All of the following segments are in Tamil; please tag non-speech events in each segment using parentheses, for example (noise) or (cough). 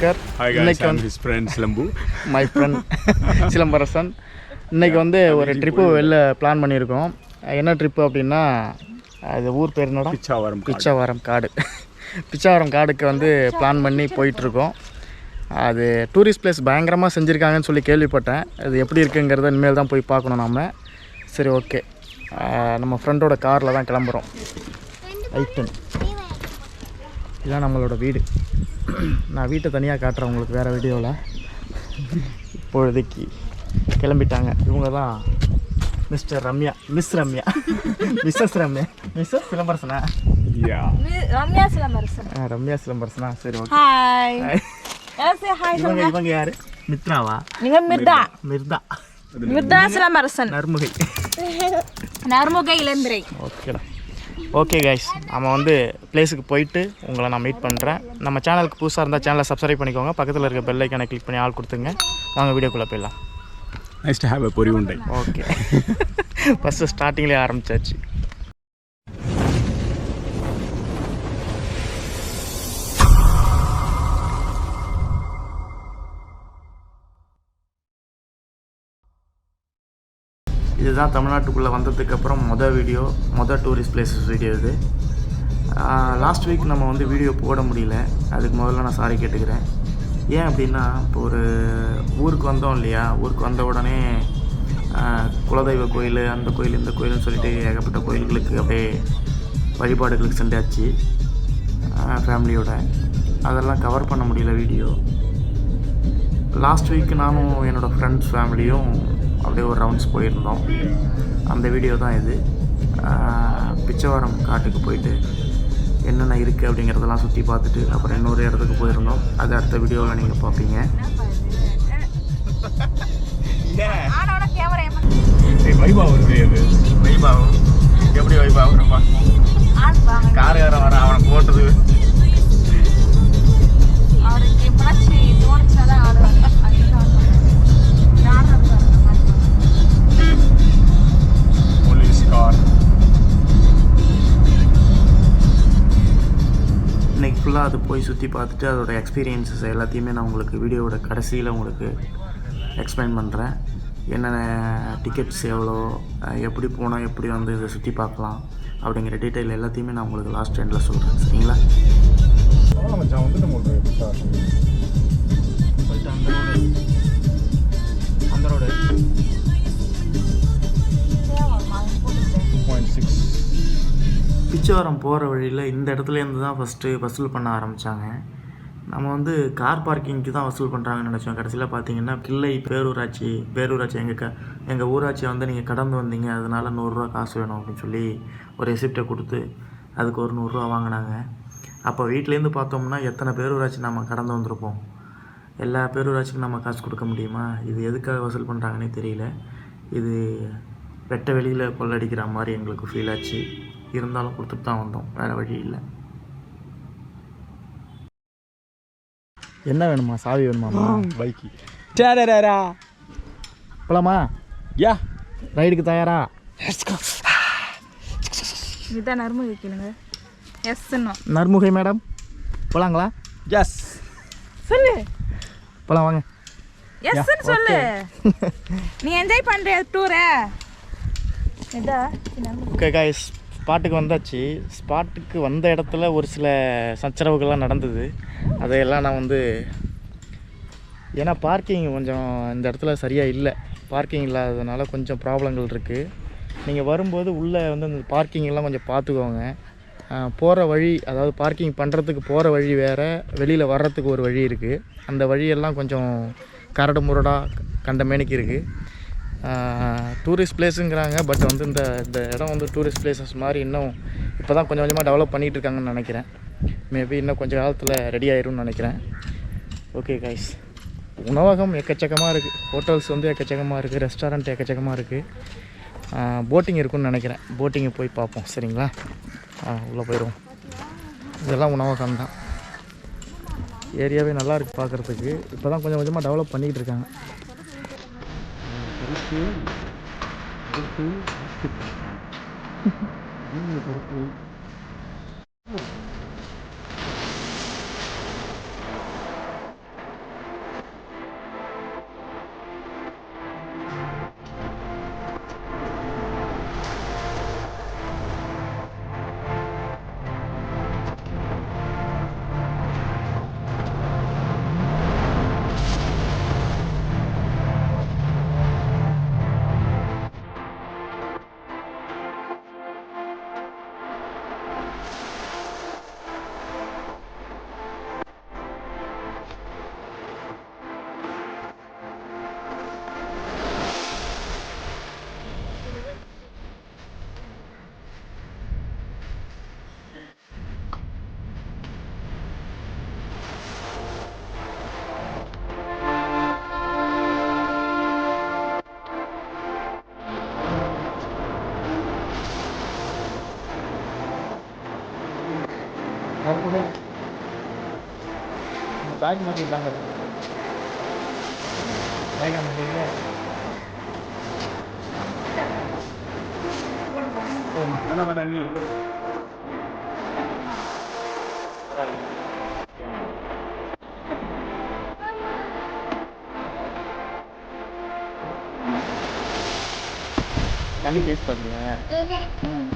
கர் Hi guys, இன்னைக்கு வந்து friend Slambu. My friend Silambarasan இன்னைக்கு வந்து ஒரு ட்ரிப்பு வெளில பிளான் பண்ணியிருக்கோம். என்ன ட்ரிப்பு அப்படின்னா அது ஊர் பேர் என்னடா? பிச்சாவரம். பிச்சாவரம் காடு. (laughs) பிச்சாவரம் காடுக்கு வந்து பிளான் பண்ணி போயிட்டுருக்கோம். அது டூரிஸ்ட் பிளேஸ் பயங்கரமாக செஞ்சுருக்காங்கன்னு சொல்லி கேள்விப்பட்டேன். அது எப்படி இருக்குங்கிறத இனிமேல் தான் போய் பார்க்கணும் நாம. சரி ஓகே நம்ம ஃப்ரெண்டோட காரில் தான் கிளம்புறோம். ஐட்டன் இதுதான் நம்மளோட வீடு. நான் வீட்டை தனியாக காட்டுறேன் உங்களுக்கு வேறு வீடியோவில். இப்பொழுதைக்கு கிளம்பிட்டாங்க. இவங்க தான் mister Ramya miss Ramya. Missus Ramya. Missus சிலம்பரசனா. Ramya Silambarasan. ஆ, ரம்யா சிலம்பரசனா? சரி ஓகே ஹாய் ஹாய் இவங்க இவங்க யாரு? மித்ராவா? நீங்க மிர்தா. மிர்தா. மிர்தா சிலம்பரசன். நர்முகை நர்முக இளந்திரை. ஓகேடா ஓகே கைஸ் நம்ம வந்து பிளேஸுக்கு போயிட்டு உங்களை நான் மீட் பண்ணுறேன் நம்ம சேனலுக்கு புதுசாக இருந்தால் சேனலை சப்ஸ்கிரைப் பண்ணிக்கோங்க. பக்கத்தில் இருக்க பெல் ஐக்கானை கிளிக் பண்ணி ஆள் கொடுத்துங்க வாங்க வீடியோக்குள்ளே போயிடலாம். Nice to have a பொரிவுண்டை. ஓகே ஃபஸ்ட்டு ஸ்டார்டிங்லேயே ஆரம்பிச்சாச்சு. இதுதான் தமிழ்நாட்டுக்குள்ளே வந்ததுக்கப்புறம் மொதல் வீடியோ மொதல் டூரிஸ்ட் பிளேசஸ் வீடியோ இது. லாஸ்ட் வீக் நம்ம வந்து வீடியோ போட முடியல. அதுக்கு முதல்ல நான் சாரி கேட்டுக்கிறேன். ஏன் அப்படின்னா இப்போ ஒரு ஊருக்கு வந்தோம் இல்லையா? ஊருக்கு வந்த உடனே குலதெய்வ கோயில் அந்த கோயில் இந்த கோயில்னு சொல்லிட்டு ஏகப்பட்ட கோயில்களுக்கு அப்படியே வழிபாடுகளுக்கு சென்றாச்சு. ஃபேமிலியோட அதெல்லாம் கவர் பண்ண முடியல வீடியோ லாஸ்ட் வீக் நானும் என்னோடய ஃப்ரெண்ட்ஸ் ஃபேமிலியும் அப்படியே ஒரு ரவுண்ட்ஸ் போயிருந்தோம். அந்த வீடியோ தான் இது. பிச்சைவரம் காட்டுக்கு போயிட்டு என்னென்ன இருக்குது அப்படிங்கிறதெல்லாம் சுற்றி பார்த்துட்டு அப்புறம் இன்னொரு இடத்துக்கு போயிருந்தோம். அது அடுத்த வீடியோவில் நீங்கள் பார்ப்பீங்க. வைபாவும் எப்படி வைபாவுறப்பா காருக்காரன் வர அவனை போட்டது. அவருக்கு எப்படாச்சும் தோணுச்சாதான் ஆடுவாங்க. அது போய் சுற்றி பார்த்துட்டு அதோட எக்ஸ்பீரியன்ஸஸ் எல்லாத்தையுமே நான் உங்களுக்கு வீடியோவோட கடைசியில் உங்களுக்கு எக்ஸ்பிளைன் பண்ணுறேன் என்னென்ன டிக்கெட்ஸ் எவ்வளோ எப்படி போனால் எப்படி வந்து இதை சுற்றி பார்க்கலாம் அப்படிங்கிற டீட்டெயில் எல்லாத்தையுமே நான் உங்களுக்கு லாஸ்ட் எண்டில் சொல்கிறேன் சரிங்களா? போயிட்டு அந்த ரோடு அந்த ரோடு பிச்சவரம் போகிற வழியில் இந்த இடத்துலேருந்து தான் ஃபஸ்ட்டு வசூல் பண்ண ஆரம்பித்தாங்க நம்ம வந்து கார் பார்க்கிங்க்கு தான் வசூல் பண்ணுறாங்கன்னு நினச்சோம். கடைசியில் பார்த்தீங்கன்னா கிள்ளை பேரூராட்சி பேரூராட்சி எங்கள் க எங்கள் ஊராட்சியை வந்து நீங்கள் கடந்து வந்தீங்க. அதனால் நூறுரூவா காசு வேணும் அப்படின்னு சொல்லி ஒரு ரெசிப்டை கொடுத்து அதுக்கு ஒரு நூறுரூவா வாங்கினாங்க. அப்போ வீட்டிலேருந்து பார்த்தோம்னா எத்தனை பேரூராட்சி நம்ம கடந்து வந்திருப்போம்? எல்லா பேரூராட்சிக்கும் நம்ம காசு கொடுக்க முடியுமா? இது எதுக்காக வசூல் பண்ணுறாங்கன்னே தெரியல. இது வெட்ட வெளியில் கொள்ளடிக்கிற மாதிரி எங்களுக்கு ஃபீல் ஆச்சு. இருந்தாலும் கொடுத்துட்டு தான் வந்தோம். வேறு வழி இல்லை. என்ன வேணுமா? சாவி வேணுமாமா பைக்கி. டேரரரா. போலாமா? Yeah. ரைடுக்கு தயாரா? இதுதான் நர்முக கேளுங்க. எஸ் நர்முகை மேடம். போலாங்களா? Yes. சொல்லு. போலாம் வாங்க. எஸ் சொல்லு. நீ என்ஜாய் பண்ற டூரை இதா ஓகே காய்ஸ் ஸ்பாட்டுக்கு வந்தாச்சு. ஸ்பாட்டுக்கு வந்த இடத்துல ஒரு சில சச்சரவுகள்லாம் நடந்தது. அதையெல்லாம் நான் வந்து ஏன்னா பார்க்கிங் கொஞ்சம் இந்த இடத்துல சரியாக இல்லை. பார்க்கிங் இல்லாததுனால கொஞ்சம் ப்ராப்ளங்கள் இருக்குது நீங்கள் வரும்போது உள்ளே வந்து அந்த பார்க்கிங் எல்லாம் கொஞ்சம் பார்த்துக்கோங்க. போகிற வழி அதாவது பார்க்கிங் பண்ணுறதுக்கு போகிற வழி வேறு வெளியில் வர்றதுக்கு ஒரு வழி இருக்குது அந்த வழியெல்லாம் கொஞ்சம் கரடு முரடாக கண்டமேனிக்கு இருக்குது டூரிஸ்ட் பிளேஸுங்கிறாங்க பட் வந்து இந்த இந்த இடம் வந்து டூரிஸ்ட் பிளேசஸ் மாதிரி இன்னும் இப்போ தான் கொஞ்சம் கொஞ்சமாக டெவலப் பண்ணிகிட்டு இருக்காங்கன்னு நினைக்கிறேன். மேபி இன்னும் கொஞ்சம் காலத்தில் ரெடி ஆயிரும்னு நினைக்கிறேன். ஓகே கைஸ் உணவகம் எக்கச்சக்கமாக இருக்குது ஹோட்டல்ஸ் வந்து எக்கச்சக்கமாக இருக்குது ரெஸ்டாரண்ட் எக்கச்சக்கமாக இருக்குது போட்டிங் இருக்குன்னு நினைக்கிறேன். போட்டிங்கை போய் பார்ப்போம். சரிங்களா? உள்ளே போயிடுவோம். இதெல்லாம் உணவகம் தான். ஏரியாவே நல்லாயிருக்கு பார்க்குறதுக்கு இப்போ தான் கொஞ்சம் கொஞ்சமாக டெவலப் பண்ணிக்கிட்டு இருக்காங்க பேக் மாற்றிட்டாங்க வேகம் முடியல வேணாம் வேணாம் நீ தண்ணி டேஸ்ட் பண்ணுறியா ம்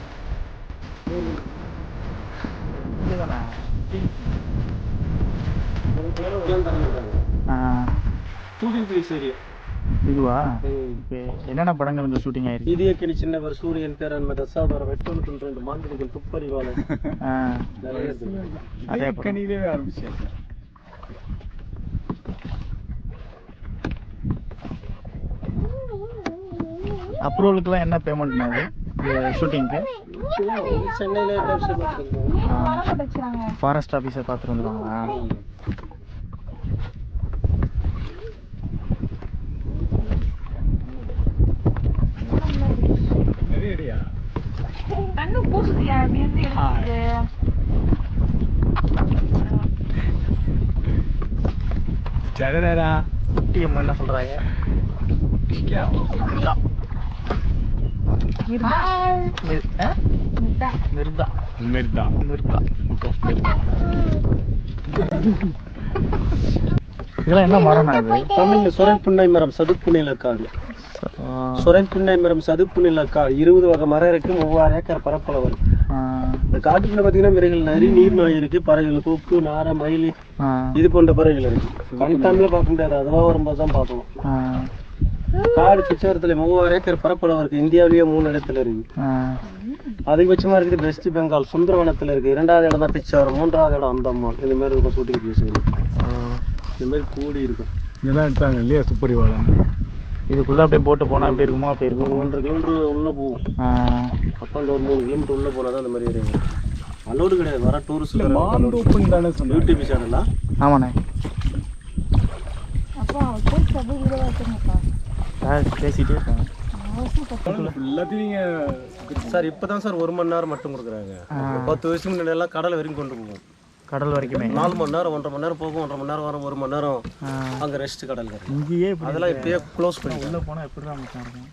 இதுதானா? ஆ ஷூட்டிங் போய் சரி இதுவா? இப்போ என்னென்ன படங்கள் இந்த ஷூட்டிங் ஆயிருக்கு? கிளி சின்னவர் சூரியன் பேரன் தசாவதாரம் வெட்டொன்று ரெண்டு மாந்திரிகள் துப்பறிவாளர். அதே இதே கணிதே ஆரம்பிச்சேன் அப்ரூவலுக்குலாம் என்ன பேமெண்ட் அது ஷூட்டிங்க்கு சென்னையில ஃபாரஸ்ட் ஆஃபீஸை பார்த்துட்டு கண்ணு பூசுதியா இருந்து எடுக்குது டேரரா டிஎம் என்ன சொல்கிறாங்க மிர்தா மெர்தா மிர்தா இதெல்லாம் என்ன மரம்னா இது தமிழ்ல சுரன் புன்னை மரம் சதுப்பு நிலக்காடு புன்னை மரம் சதுப்பு நிலக்காடு இருபது வகை மரம் இருக்கு மூவாயிரம் ஏக்கர் பரப்பளவு. இருக்கு ஆ, இந்த காட்டுக்குள்ள பாத்தீங்கன்னா விரைகள் நரி நீர் நாய் இருக்கு பறவைகள் கொக்கு நாரை மயில் இது போன்ற பறவைகள் இருக்கு. கன்ஃபார்ம்ல பார்க்க முடியாது அதுவா வரும்போது தான் பார்க்கணும். ஆ, காடு பிச்சவரத்துல மூவாயிரம் ஏக்கர் பரப்பளவு இருக்கு இந்தியாவிலேயே மூணு இடத்துல இருக்கு. அதிகபட்சமா இருக்குது வெஸ்ட் பெங்கால் சுந்தரவனத்துல இருக்கு. இரண்டாவது இடம் தான் பிச்சாவரம் மூன்றாவது இடம் அந்தமான். இந்த மாதிரி இருக்கும் ஷூட்டிங் பிளேஸ் இந்த மாதிரி கூடி இருக்கும். இதெல்லாம் எடுத்தாங்க இல்லையா துப்பறிவாளன் இதுக்குள்ள அப்படியே போட்டு போனா எப்படி இருக்குமோ அப்படி இருக்கும். ஒன்றரை கிலோமீட்டர் உள்ள போகும் ஆ, பக்கம் ஒரு மூணு கிலோமீட்டர் உள்ள போனா தான் அந்த மாதிரி ஏரியா அலோடு கிடையாது வர டூரிஸ்ட் மாந்தோப்புன்னு தானே சொன்னேன் யூடியூப் சேனலா ஆமாண்ணே. அப்போ பேசிட்டே இருக்காங்க. சார் இப்பதான் சார் ஒரு மணி நேரம் மட்டும் கொடுக்குறாங்க. பத்து வருஷம் முன்னாடி எல்லாம் கடலை வரைக்கும் கொண்டு போகும். கடல் வரைக்குமே. நாலு மணி நேரம் ஒன்றரை மணி நேரம் போகும் ஒன்றரை மணி நேரம் வரும் ஒரு மணி நேரம் அங்க ரெஸ்ட் கடல் இங்கேயே அதெல்லாம் இப்பயே க்ளோஸ் பண்ணி உள்ள போனா எப்படி தான் இருக்கும்?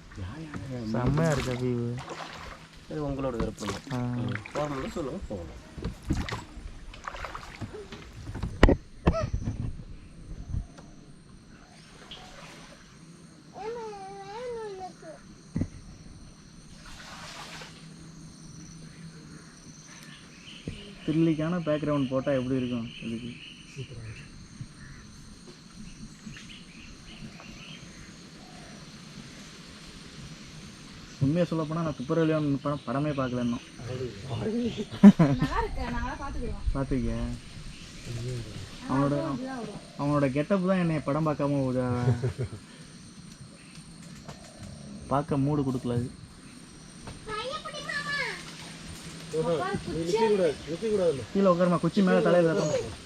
செம்மையா இருக்கு வியூ இது உங்களோட விருப்பம். போகணும்னு சொல்லுங்க போகணும். த்ரில்லிக்கான பேக்ரவுண்ட் போட்டால் எப்படி இருக்கும்? இதுக்கு. உண்மையை சொல்ல போனால் நான் துப்புரவிலியான் படம் படமே பார்க்கல இன்னும். பார்த்துக்க அவனோட அவனோட கெட்டப் தான் என்னை படம் பார்க்காம பார்க்க மூடு கொடுக்கல அது கீழே உட்காருமா குச்சி மேலே தலையில் வைப்போம்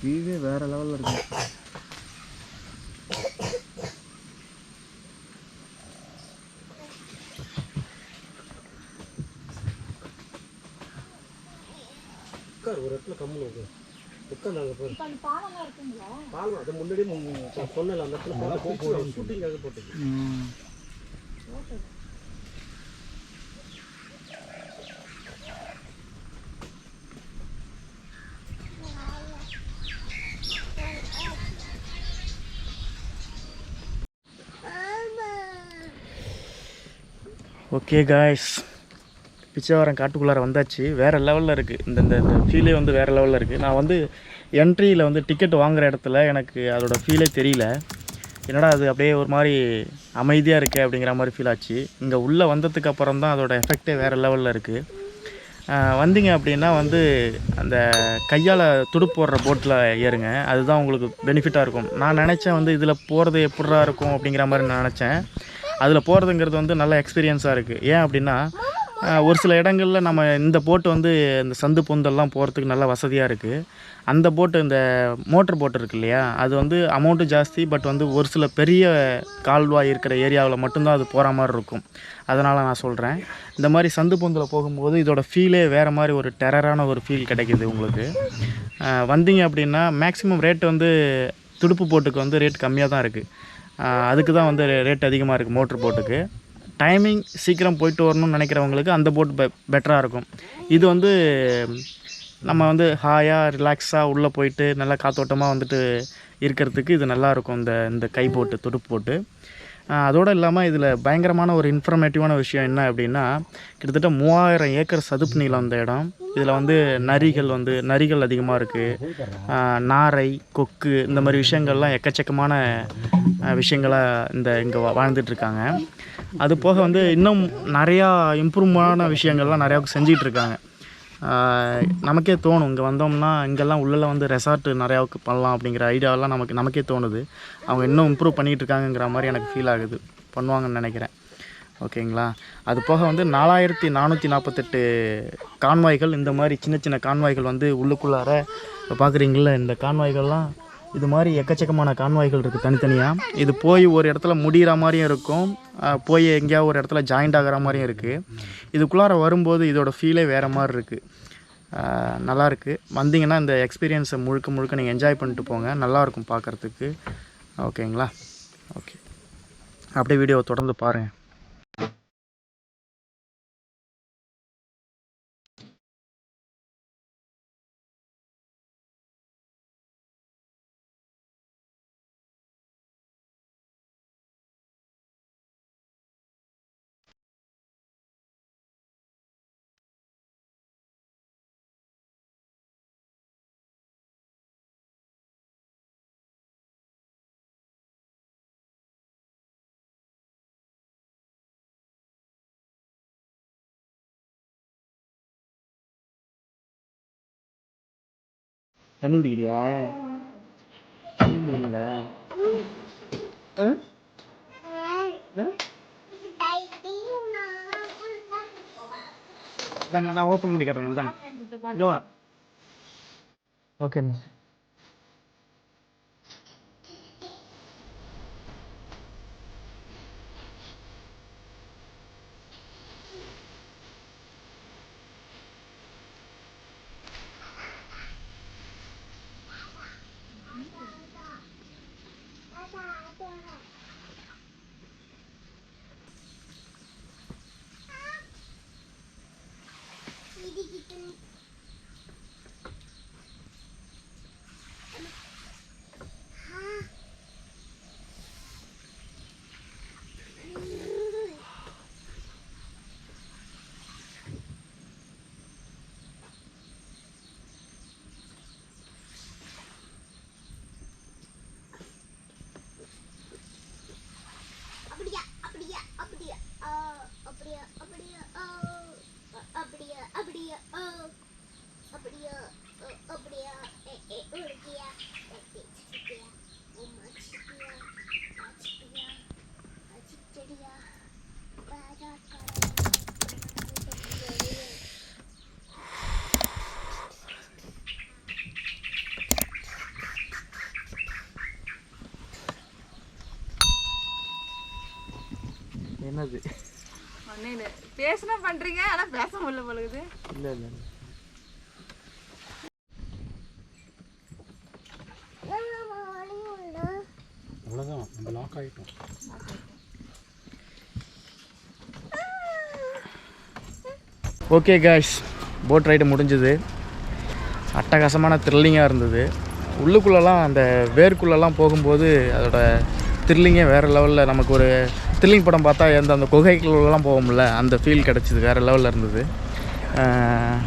வியூவே வேற லெவலில் இருக்கு உட்கார் ஒரு இடத்துல கம்முன்னு உட்கார் உட்காந்து அங்கே இருக்குங்களா பாலம் அது முன்னாடி சொன்னல அந்த இடத்துல போட்டு ஷூட்டிங்காக போட்டது ஓகே காய்ஸ் பிச்சைவாரம் காட்டுக்குள்ளார வந்தாச்சு. வேறு லெவலில் இருக்குது இந்த இந்த இந்த ஃபீலே வந்து வேறு லெவலில் இருக்குது நான் வந்து என்ட்ரியில் வந்து டிக்கெட் வாங்குகிற இடத்துல எனக்கு அதோட ஃபீலே தெரியல. என்னடா அது அப்படியே ஒரு மாதிரி அமைதியாக இருக்கே அப்படிங்கிற மாதிரி ஃபீல் ஆச்சு. இங்கே உள்ளே வந்ததுக்கு அப்புறம் தான் அதோட எஃபெக்டே வேறு லெவலில் இருக்குது வந்தீங்க அப்படின்னா வந்து அந்த கையால் துடுப்பு போடுற போட்டில் ஏறுங்க. அதுதான் உங்களுக்கு பெனிஃபிட்டாக இருக்கும். நான் நினச்சேன் வந்து இதில் போகிறது எப்படா இருக்கும் அப்படிங்கிற மாதிரி நான் நினச்சேன். அதில் போகிறதுங்கிறது வந்து நல்ல எக்ஸ்பீரியன்ஸாக இருக்குது ஏன் அப்படின்னா ஒரு சில இடங்களில் நம்ம இந்த போட்டு வந்து இந்த சந்து பொந்தெல்லாம் போகிறதுக்கு நல்லா வசதியாக இருக்குது அந்த போட்டு இந்த மோட்டர் போட்டு இருக்கு இல்லையா? அது வந்து அமௌண்ட்டு ஜாஸ்தி பட் வந்து ஒரு சில பெரிய கால்வாய் இருக்கிற ஏரியாவில் மட்டும்தான் அது போகிற மாதிரி இருக்கும். அதனால் நான் சொல்கிறேன் இந்த மாதிரி சந்து பொந்தில் போகும்போது இதோட ஃபீலே வேறு மாதிரி ஒரு டெரரான ஒரு ஃபீல் கிடைக்கிது உங்களுக்கு. வந்தீங்க அப்படின்னா மேக்ஸிமம் ரேட் வந்து துடுப்பு போட்டுக்கு வந்து ரேட் கம்மியாக தான் இருக்குது அதுக்கு தான் வந்து ரேட் அதிகமாக இருக்குது மோட்ரு போட்டுக்கு. டைமிங் சீக்கிரம் போயிட்டு வரணும்னு நினைக்கிறவங்களுக்கு அந்த போட் பெ பெட்டராக இருக்கும். இது வந்து நம்ம வந்து ஹாயாக ரிலாக்ஸாக உள்ளே போயிட்டு நல்லா காத்தோட்டமாக வந்துட்டு இருக்கிறதுக்கு இது நல்லாயிருக்கும் இந்த இந்த கை போட்டு துடுப்பு போட்டு அதோடு இல்லாமல் இதில் பயங்கரமான ஒரு இன்ஃபர்மேட்டிவான விஷயம் என்ன அப்படின்னா கிட்டத்தட்ட மூவாயிரம் ஏக்கர் சதுப்பு நிலம் அந்த இடம். இதில் வந்து நரிகள் வந்து நரிகள் அதிகமாக இருக்குது நாரை கொக்கு இந்த மாதிரி விஷயங்கள்லாம் எக்கச்சக்கமான விஷயங்களாக இந்த இங்கே வாழ்ந்துட்டுருக்காங்க அது போக வந்து இன்னும் நிறையா இம்ப்ரூவ்மான விஷயங்கள்லாம் நிறையா செஞ்சிகிட்ருக்காங்க நமக்கே தோணும். இங்கே வந்தோம்னா இங்கெல்லாம் உள்ளே வந்து ரெசார்ட்டு நிறையாவுக்கு பண்ணலாம் அப்படிங்கிற ஐடியாவெல்லாம் நமக்கு நமக்கே தோணுது. அவங்க இன்னும் இம்ப்ரூவ் பண்ணிகிட்டு இருக்காங்கங்கிற மாதிரி எனக்கு ஃபீல் ஆகுது. பண்ணுவாங்கன்னு நினைக்கிறேன். ஓகேங்களா? அது போக வந்து நாலாயிரத்தி நானூற்றி நாற்பத்தெட்டு கான்வாய்கள் இந்த மாதிரி சின்ன சின்ன கான்வாய்கள் வந்து உள்ளுக்குள்ளார இப்போ இந்த கான்வாய்கள்லாம் இது மாதிரி எக்கச்சக்கமான கான்வாய்கள் இருக்குது தனித்தனியாக இது போய் ஒரு இடத்துல முடிகிற மாதிரியும் இருக்கும். போய் எங்கேயாவது ஒரு இடத்துல ஜாயிண்ட் ஆகிற மாதிரியும் இருக்குது இதுக்குள்ளார வரும்போது இதோட ஃபீலே வேறு மாதிரி இருக்குது நல்லாயிருக்கு வந்தீங்கன்னா இந்த எக்ஸ்பீரியன்ஸை முழுக்க முழுக்க நீங்கள் என்ஜாய் பண்ணிட்டு போங்க. நல்லாயிருக்கும் பார்க்குறதுக்கு ஓகேங்களா? ஓகே. அப்படியே வீடியோவை தொடர்ந்து பாருங்கள் தண்ணி குடிக்கிறியா தண்ணி குடிக்கல நான் ஓப்பன் பண்ணி கட்டுறேன் தாங்க ஓகே என்னது? ஒன்னு பேசுனா பண்றீங்க ஆனா பேச முடியல பொழுது இல்லை இல்லை அவ்வளோதான் நம்ம லாக் ஆகிட்டோம் ஓகே காய்ஸ் போட் ரைடு முடிஞ்சது. அட்டகாசமான த்ரில்லிங்காக இருந்தது. உள்ளுக்குள்ளெல்லாம் அந்த வேர்க்குள்ளெல்லாம் போகும்போது அதோட த்ரில்லிங்கே வேறு லெவலில் நமக்கு ஒரு த்ரில்லிங் படம் பார்த்தா எந்த அந்த குகைக்குள்ளெல்லாம் போவோம்ல அந்த ஃபீல் கிடச்சிது வேறு லெவலில் இருந்தது. ஆஹ்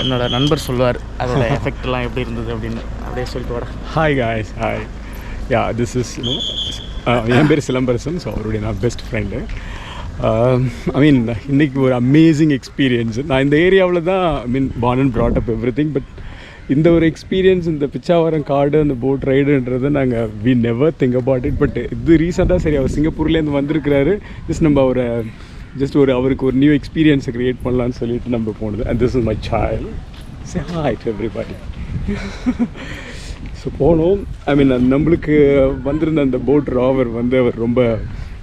என்னோட நண்பர் சொல்லுவார் அதோட (laughs) எஃபெக்ட்லாம் எப்படி இருந்தது அப்படின்னு. அப்படியே சொல்லிட்டு வர hi guys hi ya this is என் பேர் சிலம்பரசன் ஸோ அவருடைய நான் பெஸ்ட் ஃப்ரெண்டு ஐ மீன் இன்னைக்கு ஒரு அமேசிங் எக்ஸ்பீரியன்ஸ் நான் இந்த ஏரியாவில் தான் I mean born and brought up everything but இந்த ஒரு எக்ஸ்பீரியன்ஸ் இந்த பிச்சாவரம் காடு அந்த போட் ரைடுன்றது நாங்கள் we never think about it but இது ரீசெண்டாக சரி அவர் சிங்கப்பூர்லேருந்து வந்திருக்கிறாரு. ஜஸ்ட் நம்ம அவரை ஜஸ்ட் ஒரு அவருக்கு ஒரு நியூ எக்ஸ்பீரியன்ஸை க்ரியேட் பண்ணலான்னு சொல்லிட்டு நம்ம போனது. And this is my child say hi to so போனோம். ஐ மீன் நம்மளுக்கு வந்திருந்த அந்த போட் ராவர் வந்து அவர் ரொம்ப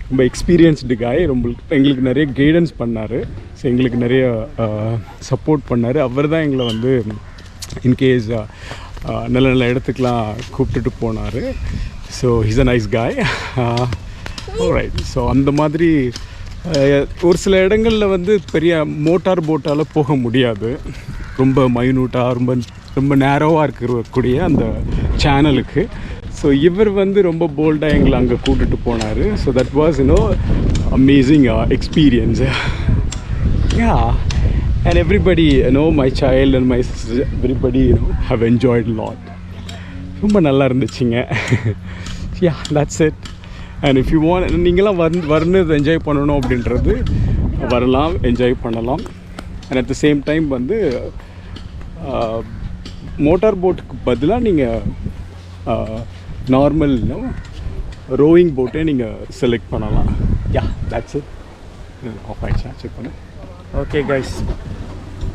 ரொம்ப எக்ஸ்பீரியன்ஸ்டு காய் ரொம்ப எங்களுக்கு நிறைய கைடன்ஸ் பண்ணார். ஸோ எங்களுக்கு நிறைய சப்போர்ட் பண்ணார். அவர் தான் எங்களை வந்து இன்கேஸ் uh, uh, நல்ல நல்ல இடத்துக்குலாம் கூப்பிட்டுட்டு போனார். So is a nice guy right so அந்த மாதிரி uh, ஒரு சில இடங்களில் வந்து பெரிய மோட்டார் போட்டால் போக முடியாது. ரொம்ப மைனூட்டாக ரொம்ப ரொம்ப நேரோவாக இருக்கக்கூடிய அந்த சேனலுக்கு ஸோ இவர் வந்து ரொம்ப போல்டாக எங்களை அங்கே கூட்டுட்டு போனார். So that was you know amazing experience ya and everybody no my child and my everybody you know have enjoyed lot ரொம்ப நல்லா இருந்துச்சுங்க. Ya that's it and if you want நீங்களாம் வர வரணும் என்ஜாய் பண்ணணும் அப்படின்றது வரலாம் என்ஜாய் பண்ணலாம். And at the same time வந்து மோட்டார் போட்டுக்கு பதிலாக நீங்கள் நார்மல் ரோயிங் போட்டே நீங்கள் செலக்ட் பண்ணலாம். யா தட்ஸ் இட் ஆஃப் ஆயிடுச்சா செக் பண்ணு. ஓகே கைஸ்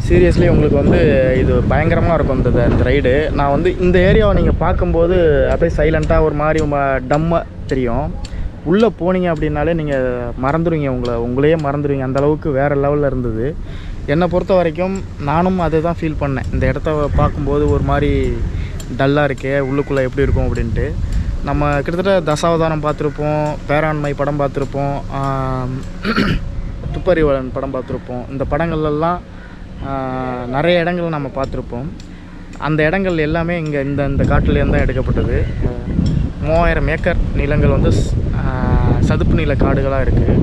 சீரியஸ்லி உங்களுக்கு வந்து இது பயங்கரமாக இருக்கும் இந்த இந்த ரைடு நான் வந்து இந்த ஏரியாவை நீங்கள் பார்க்கும்போது அப்படியே சைலண்ட்டாக ஒரு மாதிரி டம்மாக தெரியும். உள்ளே போனீங்க அப்படின்னாலே நீங்கள் மறந்துடுவீங்க உங்களை. உங்களையே மறந்துடுவீங்க அந்த அளவுக்கு வேறு லெவலில் இருந்தது. என்னை பொறுத்த வரைக்கும் நானும் அதை தான் ஃபீல் பண்ணேன். இந்த இடத்த பார்க்கும்போது ஒரு மாதிரி டல்லாக இருக்கே உள்ளுக்குள்ளே எப்படி இருக்கும் அப்படின்ட்டு. நம்ம கிட்டத்தட்ட தசாவதானம் பார்த்துருப்போம் பேராண்மை படம் பார்த்துருப்போம் துப்பறிவாளன் படம் பார்த்துருப்போம். இந்த படங்கள்லாம் நிறைய இடங்கள் நம்ம பார்த்துருப்போம். அந்த இடங்கள் எல்லாமே இங்கே இந்த இந்த காட்டிலேருந்து தான் எடுக்கப்பட்டது. மூவாயிரம் ஏக்கர் நிலங்கள் வந்து சதுப்பு நில காடுகளாக இருக்குது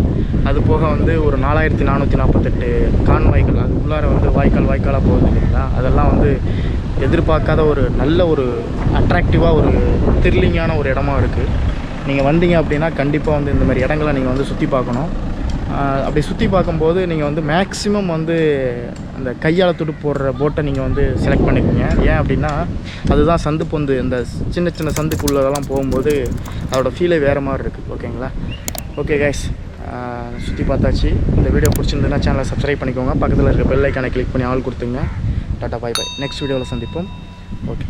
அது போக வந்து ஒரு நாலாயிரத்தி நானூற்றி நாற்பத்தெட்டு கான்வாய்கள் அது உள்ளார வந்து வாய்க்கால் வாய்க்காலாக போகுது இல்லைங்களா? அதெல்லாம் வந்து எதிர்பார்க்காத ஒரு நல்ல ஒரு அட்ராக்டிவாக ஒரு த்ரில்லிங்கான ஒரு இடமா இருக்குது நீங்கள் வந்தீங்க அப்படின்னா கண்டிப்பாக வந்து இந்த மாதிரி இடங்களை நீங்கள் வந்து சுற்றி பார்க்கணும். அப்படி சுற்றி பார்க்கும்போது நீங்கள் வந்து மேக்ஸிமம் வந்து அந்த கையால் துடு போடுற போட்டை நீங்கள் வந்து செலக்ட் பண்ணிக்கோங்க. ஏன் அப்படின்னா அதுதான் சந்து பொந்து. இந்த சின்ன சின்ன சந்துக்குள்ளதெல்லாம் போகும்போது அதோட ஃபீலே வேறு மாதிரி இருக்குது ஓகேங்களா ஓகே கைஸ் சுற்றி பார்த்தாச்சு. இந்த வீடியோ பிடிச்சிருந்ததுன்னா சேனலை சப்ஸ்கிரைப் பண்ணிக்கோங்க. பக்கத்தில் இருக்க பெல் ஐக்கானை கிளிக் பண்ணி ஆள் கொடுத்துங்க டாட்டா பாய் பாய் நெக்ஸ்ட் வீடியோவில் சந்திப்போம். ஓகே